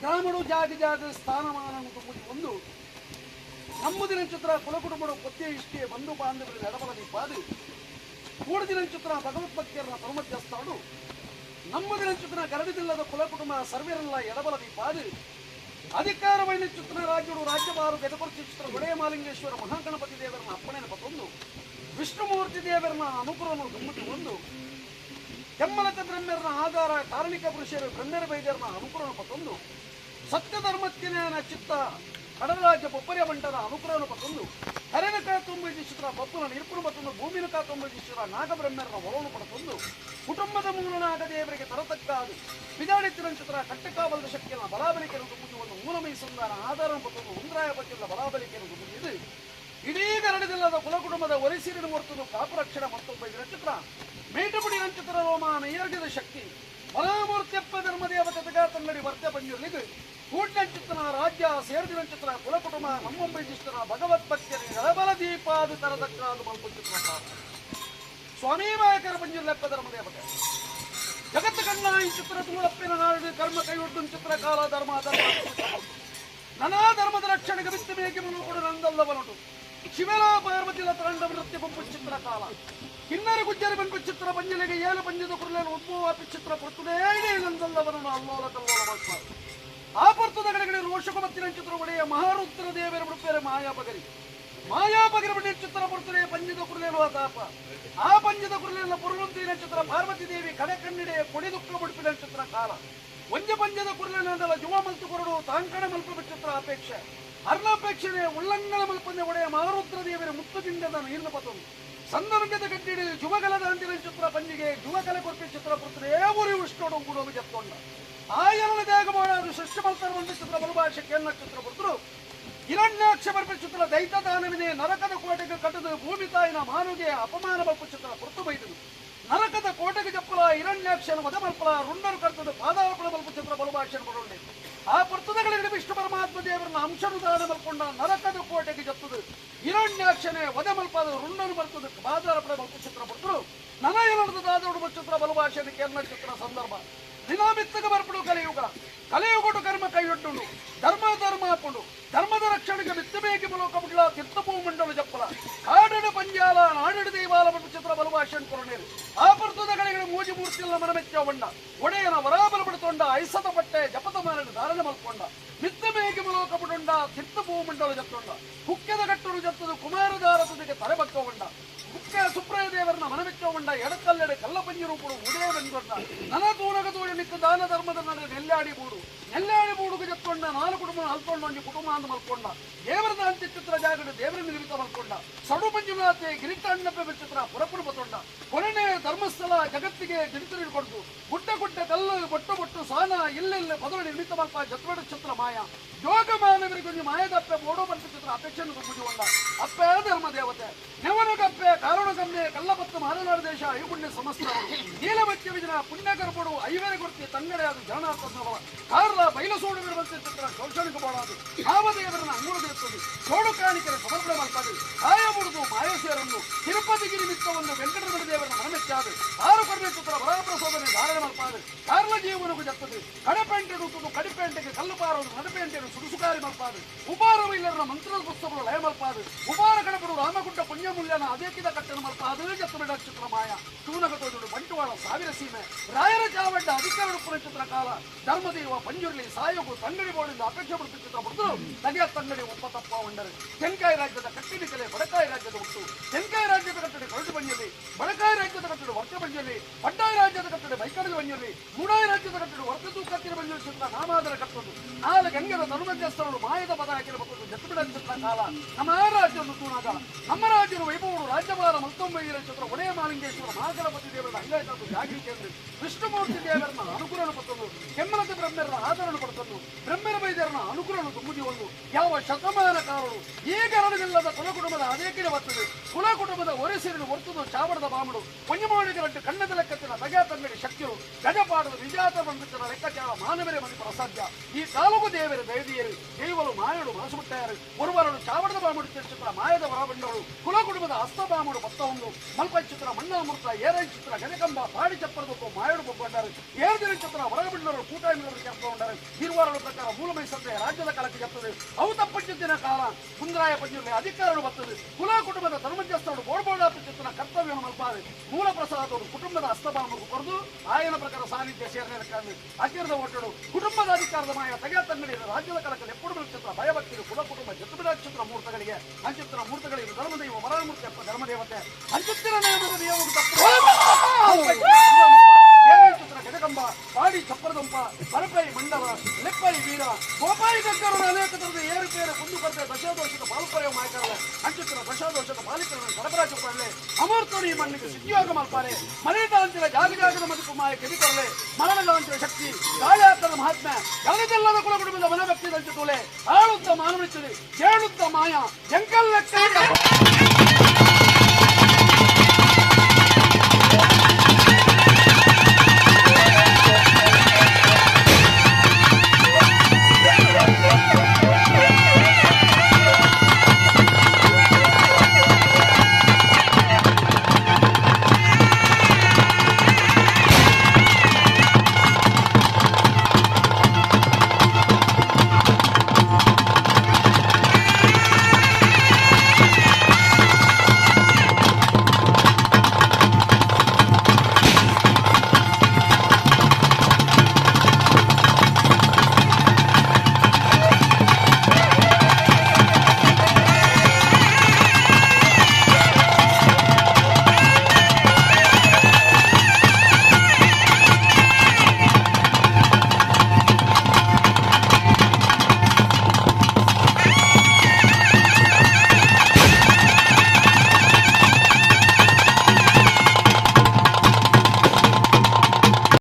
ಗ್ರಾಮಡು ಜಾತಿ ಜಾತಿ ಸ್ಥಾನಮಾನ ಒಂದು ನಮ್ಮದಿನ ಚಿತ್ರ ಕುಲಕುಟುಂಬಡು ಪೊತ್ತೆ ಇಷ್ಟೇ ಬಂಧು ಬಾಂಧವರಿಗೆ ಎಡಬಲದಿ ಮೂರು ಕೂಡದಿನ ಚಿತ್ರ ಭಗವದ್ಭಕ್ತಿಯರನ್ನ ಪರಮಧ್ಯಸ್ಥಾಡು ನಮ್ಮದಿನ ಚಿತ್ರ ಗರಡಿದಿಲ್ಲದ ಕುಲಕುಟುಂಬ ಸರ್ವೇರೆಲ್ಲ ಎಡಬಲದಿ ಅಧಿಕಾರ ಅಧಿಕಾರವೈನ ಚಿತ್ರ ರಾಜ್ಯರು ರಾಜ್ಯಭಾರ ಬೆದಪರ್ತಿ ಚಿತ್ರ ಒಡೆಯ ಮಾಲಿಂಗೇಶ್ವರ ಮಹಾಗಣಪತಿ ದೇವರನ್ನ ಅಪ್ಪಣೆ ಪತ್ತೊಂದು ವಿಷ್ಣುಮೂರ್ತಿ ದೇವರನ್ನ ಅನುಗ್ರಹವನ್ನು ಗಮ್ಮತಿ ಒಂದು ಕೆಮ್ಮಲಕ ಬ್ರಹ್ಮರನ್ನ ಆಧಾರ ಕಾರಣಿಕ ಪುರುಷರು ಬ್ರಹ್ಮರ ವೈದ್ಯರನ್ನ ಅನುಕೂಲವನ್ನು ಪತ್ತೊಂದು ಸತ್ಯಧರ್ಮಜ್ಞಾನ ಚಿತ್ತ ಕಡಲರಾಜ ಬೊಪ್ಪರಿಯ ಬಂಟನ ಅನುಗ್ರಹನ ಪತ್ತೊಂದು ಹರಿನ ಚಿತ್ರ ಬಪ್ಪನ ನಿರ್ಪುರ ಮತ್ತು ಭೂಮಿನ ಕಾತೊಂಬೈದು ಚಿತ್ರ ನಾಗಬ್ರಹ್ಮರ ಒಲವನ್ನು ಪಡೆತೊಂದು ಕುಟುಂಬದ ಮೂಲ ನಾಗದೇವರಿಗೆ ತರತಕ್ಕಾದ ಬಿದಾಡಿತ್ತಿನ ಚಿತ್ರ ಕಟ್ಟಕಾಬಲದ ಶಕ್ತಿಯನ್ನು ಬಲಾಬಲಿಕೆಯನ್ನು ತುಂಬುದು ಒಂದು ಮೂಲಮೈ ಸಂಧಾನ ಆಧಾರ ಪತ್ತೊಂದು ಉಂದ್ರಾಯ ಪಟ್ಟಿಲ್ಲ ಬಲಾಬಲಿಕೆಯನ್ನು ತುಂಬುವುದು ಇಡೀ ಗರಡದಿಲ್ಲದ ಕುಲಕುಟುಂಬದ ಒರಿಸಿರಿನ ಹೊರತುದು ಕಾಪರಕ್ಷಣ ಮತ್ತೊಬ್ಬ ಇದರ ಚಿತ್ರ ಮೇಟುಪುಡಿ ನಂಚಿತ್ರ ರೋಮಾನ ನೈರ್ಗದ ಶಕ್ತಿ ಬಲಾಮೂರ್ತಿಯಪ್ಪ ಧರ್ಮದೇವತೆ ತನ್ನಡಿ ವರ್ತೆ ಬಂದಿರಲಿದ್ದು ಕೂಡ್ನಂಚಿತ್ತನ ರಾಜ್ಯ ಸೇರಿದಿನ ಚಿತ್ರ ಕುಲಕುಟುಂಬ ನಮ್ಮೊಬ್ಬ ಚಿತ್ರ ಭಕ್ತಿಯಲ್ಲಿ ನಳಬಲ ದೀಪಾದ ತರದಕ್ಕ ಅದು ಚಿತ್ರ ಸ್ವಾಮಿ ಮಾಯಕರ ಬಂಜಿರ್ಲೆಪ್ಪ ಧರ್ಮದೇವತೆ. ಜಗತ್ತು ಕಣ್ಣ ಈ ಚಿತ್ರ ತೂಳಪ್ಪಿನ ನಾಡು ಕರ್ಮ ಕೈಯೊಡ್ಡು ಚಿತ್ರ ಕಾಲ ಧರ್ಮ ಧರ್ಮ. ನನಾ ಧರ್ಮದ ರಕ್ಷಣೆ ಬಿತ್ತು ಮನು ಕೂಡ ನಂದಲ್ಲವನುಡು ಶಿವರ ಪಾರ್ವತಿಲ ತಾಂಡ ನೃತ್ಯ ಪಂಪು ಚಿತ್ರ ಕಾಲ. ಕಿನ್ನರ ಗುಜ್ಜರಿ ಪಂಪು ಚಿತ್ರ ಪಂಜಲಿಗೆ ಏಳು ಪಂಜದ ಕುರುಳನ್ನು ಉದ್ಭವಾಪಿ ಚಿತ್ರ ಪುರ್ತುದೇ ನಂದಲ್ಲವನನ್ನು ಅಲ್ಲೋಲ ಕಲ್ಲೋಲ ಮಾಡ್ತಾರೆ ಆ ಪರ್ತದ ಕಡೆಗಡೆ ರೋಷಕಮತ್ತಿನ ಚಿತ್ರ ಒಡೆಯ ಮಹಾರುದ್ರ ದೇವರ ಬಿಡುಪೇರೆ ಮಾಯಾಪಗರಿ ಮಾಯಾಪಗರಿ ಬಡ್ಡಿ ಚಿತ್ರ ಬರುತ್ತದೆ ಪಂಜದ ಕುರುಳೇನು ತಾಪ. ಆ ಪಂಜದ ಕುರುಳೆಲ್ಲ ಪುರುಳಂತಿನ ಚಿತ್ರ ಪಾರ್ವತಿ ದೇವಿ ಕಡೆ ಕಣ್ಣಿಡೆ ಕೊಡಿ ದುಃಖ ಬಿಡುಪಿನ ಚಿತ್ರ ಕಾಲ. ಒಂಜ ಪಂಜದ ಕುರುಳಿನಂದಲ ಜುವ ಮಲ್ತು ಕೊರಡು ತಾಂಕಣ ಮಲ್ಪ ಚಿತ್ರ ಅಪೇಕ್ಷೆ. ಅರ್ಣಾಪೇಕ್ಷಣೆ ಉಲ್ಲಂಘನ ಮಲ್ಪನೆ ಒಡೆಯ ಮಹಾರುದ್ರ ದೇವರ ಮುತ್ತುದಿಂಡದ ನೀರಿನ ಪತೊಂದು ಸಂದರ್ಭದ ಗಟ್ಟಿಡಿ ಜುವಗಲದ ಅಂತಿನ ಚಿತ್ರ ಪಂಜಿಗೆ ಜುವಗಲ ಕೊರ್ಪಿ ಚಿತ್ರ ಬರುತ್ತದೆ ಊರಿ ಉಷ್ಟೋಡು ಕೂಡೋದು ಜತ್ಕೊಂಡ ಆಯನ ದೇಗ ಮಾಡೋದು ಸೃಷ್ಟಿ ಮಲ್ತರ ಒಂದು ಚಿತ್ರ ಬಲಭಾಷೆ ಕೇಳ ಚಿತ್ರ ಪುತ್ರರು ಹಿರಣ್ಯಾಕ್ಷ ಬರ್ಪ ಚಿತ್ರ ದೈತ ದಾನವಿನೇ ನರಕದ ಕೋಟೆಗೆ ಕಟ್ಟದು ಭೂಮಿ ತಾಯಿನ ಮಾನುಗೆ ಅಪಮಾನ ಬಲ್ಪ ಚಿತ್ರ ಪುರ್ತು ಬೈದನು. ನರಕದ ಕೋಟೆಗೆ ಜಪ್ಪಲ ಹಿರಣ್ಯಾಕ್ಷನ ಮದ ಮಲ್ಪಲ ರುಂಡರು ಕರ್ತದ ಪಾದಾರ್ಪಣ ಬಲ್ಪ ಚಿತ್ರ ಬಲಭಾಷೆ ಆ ಪರ್ತದಗಳಿಗೆ ವಿಷ್ಣು ಪರಮಾತ್ಮ ದೇವರನ್ನ ಅಂಶನು ದಾನ ಮಲ್ಕೊಂಡ ನರಕದ ಕೋಟೆಗೆ ಜಪ್ಪದು ಹಿರಣ್ಯಾಕ್ಷನೇ ವದ ಮಲ್ಪದ ರುಂಡನು ಬರ್ತದ ಪಾದಾರ್ಪಣ ಬಲ್ಪ ಚಿತ್ರ ಪುತ್ರರು ನನಯನದ ದಾದೋಡು ಚಿತ್ರ ಬಲಭಾಷೆ ಕೇರಳ ಚಿತ್ರ ಸಂದರ್ಭ. ದಿನಾಮಿತ್ತಗ ಬರ್ಪಡು ಕಲಿಯುಗ. ಕಲಿಯುಗೊಡು ಕರ್ಮ ಕೈಯೊಟ್ಟು ಧರ್ಮ ಧರ್ಮ ಹಾಕೊಂಡು ಧರ್ಮದ ರಕ್ಷಣೆಗೆ ಮಿತ್ತಬೇಕಿ ಮೂಲಕ ಬಿಡ್ಲ ತೀರ್ಥಭೂ ಮಂಡಲ ಜಪ್ಪಲ. ಕಾಡಡು ಪಂಜಾಲ, ನಾಡಡು ದೇವಾಲ ಮತ್ತು ಚಿತ್ರ ಬಲಭಾಷೆ ಕೊರನೇರು. ಆ ಪರ್ತದ ಕಡೆಗಳ ಮೂಜಿ ಮೂರ್ತಿಲ್ಲ ಮನಮೆಚ್ಚ ಬಣ್ಣ ಒಡೆಯನ ವರಾಬಲ ಬಿಡುತ್ತೊಂಡ ಐಸದ ಪಟ್ಟೆ ಜಪದ ಮಾರಣ ಧಾರಣೆ ಮಲ್ಕೊಂಡ. ಮಿತ್ತಬೇಕಿ ಮೂಲಕ ಬಿಡುಂಡ ತೀರ್ಥಭೂ ಮಂಡಲ ಜತ್ತೊಂಡ. ಹುಕ್ಕೆದ ಕಟ್ಟರು ಜತ್ತದು ಕುಮಾರಧಾರ ತುದಿಗೆ ತಲೆ ಬಕ್ಕಗೊಂಡ ಮುಖ್ಯ ಸುಪ್ರಯ ದೇವರನ್ನ ಮನವೆಚ್ಚಗೊಂಡ ಎಡಕಲ್ಲೆಡೆ ಕಲ್ಲಪಂಜಿ ರೂಪಡು ಉದಯ ಬಂದೊಂಡ ನನ ತೂಣಗ ತೋಡಿ ದಾನ ಧರ್ಮದ ನಡೆ ನೆಲ್ಲಾಡಿ ಬೂಡು ನೆಲ್ಲಾಡಿ ಬೂಡುಗೆ ಜತ್ಕೊಂಡ ನಾಲ್ಕು ಕುಟುಂಬ ಹಲ್ಕೊಂಡ ಒಂದು ಕುಟುಂಬ ಅಂತ ಮಲ್ಕೊಂಡ. ದೇವರದ ಅಂತ್ಯ ಚಿತ್ರ ಜಾಗಡೆ ದೇವರ ನಿರ್ಮಿತ ಮಲ್ಕೊಂಡ. ಸಡು ಪಂಜುನಾಥೆ ಗಿರಿತ ಅಣ್ಣಪ್ಪ ಚಿತ್ರ ಪುರಪುರ ಬತೊಂಡ ಕೊನೆ ಧರ್ಮಸ್ಥಳ ಜಗತ್ತಿಗೆ ಗಿರಿತರಿ ಕೊಡ್ದು. ಗುಡ್ಡ ಗುಡ್ಡ ಕಲ್ಲು, ಬೊಟ್ಟು ಬೊಟ್ಟು, ಸಾನ, ಇಲ್ಲೆಲ್ಲ ಪದವಿ ನಿರ್ಮಿತ ಮಲ್ಪ ಜತ್ವಡ ಚಿತ್ರ ಮಾಯ. ಯೋಗ ಮಾನವರಿಗೊಂದು ಮಾಯದಪ್ಪೆ ಓಡೋ ಬಂಟ ಚಿತ್ರ ಅಪೇಕ್ಷೆಯನ್ನು ತುಂಬಿಕೊಂಡ ಅಪ್ಪೆ ಧರ್ಮ ದೇವತೆ. ನೆವನಗಪ್ಪೆ ಕಾರಣಗಮ್ಮೆ ಕಲ್ಲಪತ್ತು ಮಾಲನಾಡು ದೇಶ ಐಗುಣ್ಯ ಸಮಸ್ತ. ನೀಲಮತ್ಯ ವಿಜನ ಪುಣ್ಯಕರ್ಪಡು ಐವರ ಕೊಡ್ತಿ ತಂಗಡೆ ಅದು ಕಾರಣ ಕಾರ್ಲ ಬಯಲಸೋಡು ಬಿಡುವಂತೆ ಚಿತ್ರ ಶೋಷಣೆಗೆ ಬಾಳಾದು ಭಾವದೇವರನ್ನ ಅಂಗುಳು ದೇರ್ತದೆ ಸೋಡು ಕಾಣಿಕರ ಸಮರ್ಪಣೆ ಮಾಡ್ತದೆ ಕಾಯ ಮುಡಿದು ಮಾಯಸೇರನ್ನು ತಿರುಪತಿಗಿರಿ ಮಿತ್ತವನ್ನು ವೆಂಕಟರಮಣ ದೇವರನ್ನ ಮನಮೆಚ್ಚಾದ. ಆರು ಕರ್ಮೆ ಚಿತ್ರ ಧಾರಣೆ ಮಾಡ್ತಾರೆ ಕಾರ್ಲ ಜೀವನಗೂ ಜತ್ತದೆ. ಕಡಪೆಂಟೆ ಮಲ್ಪಾದು ಜತ್ತು ಬಿಡ ಚಿತ್ರ ಮಾಯ ತೂನಗ ತೋಜುಡು ಬಂಟ್ವಾಳ ಸಾವಿರ ಸೀಮೆ. ರಾಯರ ಚಾವಡ್ಡ ಅಧಿಕಾರ ಚಿತ್ರ ಕಾಲ ಧರ್ಮದೇವ ಪಂಜುರ್ಲಿ ಸಾಯೋಗು ತಂಗಡಿ ಬೋಳಿಂದ ಅಪೇಕ್ಷೆ ಪಡುತ್ತಿದ್ದ ಚಿತ್ರ ಬಿಡ್ತು ತಗೆಯ ತಂಗಡಿ ಒಪ್ಪ ತಪ್ಪ ಉಂಡರೆ ತೆಂಕಾಯಿ ರಾಜ್ಯದ ಕಟ್ಟಿನ ಕಲೆ ಬಡಕಾಯಿ ರಾಜ್ಯದ ಹುಟ್ಟು. ತೆಂಕಾಯಿ ರಾಜ್ಯದ ಕಟ್ಟಡೆ ಕೊರಟು ಬಂಜಲಿ ಬಡಕಾಯಿ ರಾಜ್ಯದ ಕಟ್ಟಡೆ ವರ್ತ ಬಂಜಲಿ ಪಡ್ಡಾಯಿ ರಾಜ್ಯದ ಕಟ್ಟಡೆ ಬೈಕಡದ ಬಂಜಲಿ ಮೂಡಾಯಿ ರಾಜ್ಯದ ಕಟ್ಟಡೆ ವರ್ತ ಕತ್ತಿನ ಬಂಜಲಿ ಚಿತ್ರ ನಾಮಾದರ ಕಟ್ಟದು ನಾಳೆ ತರುಣ ಧರ್ಮಧ್ಯಸ್ಥರು ಮಾಯದ ಪದ ಹಾಕಿರಬಹುದು ಜತ್ತುಬಿಡ ಚಿತ್ರ ಕಾಲ ನಮ್ಮ ರಾಜ್ಯವನ್ನು ವೈಭವರು ಮತ್ತೊಂಬೈರ ಚಿತ್ರ ಒಡೆಯ ಮಾಲಿಂಗೇಶ್ವರ ಮಹಾಗಣಪತಿ ದೇವರ ಹೈಲೈಟ್ ಜಾಗೃತಿ ಕೇಂದ್ರ ವಿಷ್ಣುಮೂರ್ತಿ ದೇವರನ್ನ ಅನುಗ್ರಹ ಪಡೆದನು ಕೆಮ್ಮಲದ ಬ್ರಹ್ಮರ ಆದರಣ ಪಡೆದನು ಬ್ರಹ್ಮರ ವೈದ್ಯರನ್ನ ಅನುಗ್ರಹ ತುಂಬುದಿ ಒಂದು. ಯಾವ ಶತಮಾನಕಾರರು ಈಗ ಕಾರಣವಿಲ್ಲದ ಕುಲ ಕುಟುಂಬದ ಅನೇಕಿನ ಬರ್ತದೆ. ಕುಲ ಕುಟುಂಬದ ಒರೆಸಿರಿನ ಹೊರತುದು ಚಾವಡದ ಬಾಮಡು. ಪುಣ್ಯಮಾಣಿಗರಂಟು ಕಣ್ಣದ ಲೆಕ್ಕತ್ತಿನ ತಗ ತಂಗಡಿ ಗಜಪಾಡದ ವಿಜಾತ ಬಂಧಿತರ ಲೆಕ್ಕಚಾರ ಮಾನವರೇ ಮನೆ ಅಸಾಧ್ಯ ಈ ಕಾಲುಗು ದೇವರ ದೈದಿಯರು ದೇವರು ಮಾಯಡು ಮನಸ್ಸುಬಿಟ್ಟಾರು ಒರುವರಡು ಚಾವಡದ ಬಾಮಡು ತಿಳಿಸುತ್ತಾ ಮಾಯದ ಹೊರಬಂಡವರು ಕುಲ ಕುಟುಂಬದ ಹಸ್ತ ಬಾಮಡು. ಚಿತ್ರ ಮಣ್ಣಾಮೃತ ಏರೈ ಚಿತ್ರ ಗಣಕಂಬ ಪಾಡಿ ಚಪ್ಪರದಕ್ಕೂ ಮಾಯಡು ಕೆಪ್ಪಿಕೊಂಡಾರೆ ಹಿರುವಾರರ ಪ್ರಕಾರ ಮೂಲ ರಾಜ್ಯದ ಕಾಲಕ್ಕೆ ಎತ್ತದೆ ಔತ ತಪ್ಪಂಚಿತ್ತಿನ ಕಾಲ ಸುಂದರಾಯ ಪಂಜುರ್ಲೆ ಅಧಿಕಾರಗಳು ಬರ್ತದೆ. ಕುಲ ಕುಟುಂಬದ ಧರ್ಮಜಸ್ಥರು ಬೋರ್ಬೋಡ ಚಿತ್ರ ಕರ್ತವ್ಯವನ್ನು ಮಲ್ಪಾದೆ ಮೂಲ ಪ್ರಸಾದವರು ಕುಟುಂಬದ ಹಸ್ತಭಾವವನ್ನು ಕೊರೆದು ಆಯನ ಪ್ರಕಾರ ಸಾನ್ನಿಧ್ಯ ಇರಕ್ಕುದು ಅಚಿರದ ಒಟ್ಟಡು ಕುಟುಂಬದ ಅಧಿಕಾರದ ಮಾಯ ತಗೆಯ ತಂಗಡಿ ರಾಜ್ಯದ ಕಾಲಕ್ಕೆ ಎಪ್ಪಡು ಚಿತ್ರ ಭಯಭಕ್ತಿ ಕುಲ ಕುಟುಂಬ ಜತುಬಿಡ ಚಿತ್ರ ಮೂರ್ತಗಳಿಗೆ ಅಂಚಿತ್ರ ಮೂರ್ತಗಳಿಗೆ ಧರ್ಮದೈವ ವರಮೂರ್ತಿ ಅಪ್ಪ ಧರ್ಮದೇವತೆ ಅಂಚಿತ್ತಿನ ನೇಮದ ಅಮರ್ತೋಣಿ ಮಾಡ್ತಾರೆ ಮಲ್ಪಾರೆ ಮನೆತಾಂಚಿನ ಜಾಗ ಜಾಗದ ಮದುಕು ಮಾಯ ಕೆಮಿಕೊರಲೆ ಮರಣಗಾಂಚಿನ ಶಕ್ತಿ ಗಾಳಿಯಾತದ ಮಹಾತ್ಮ ಗಲದೆಲ್ಲದ ಕುಲ ಕುಟುಂಬದ ಮನಭಕ್ತಿ ದಂಚು ತೋಲೆ, ಆಳುತ್ತ ಮಾನವಳಿಸಲಿ ಕೇಳುತ್ತ ಮಾಯ ಜಂಕಲ್ ಲೆಕ್ಕ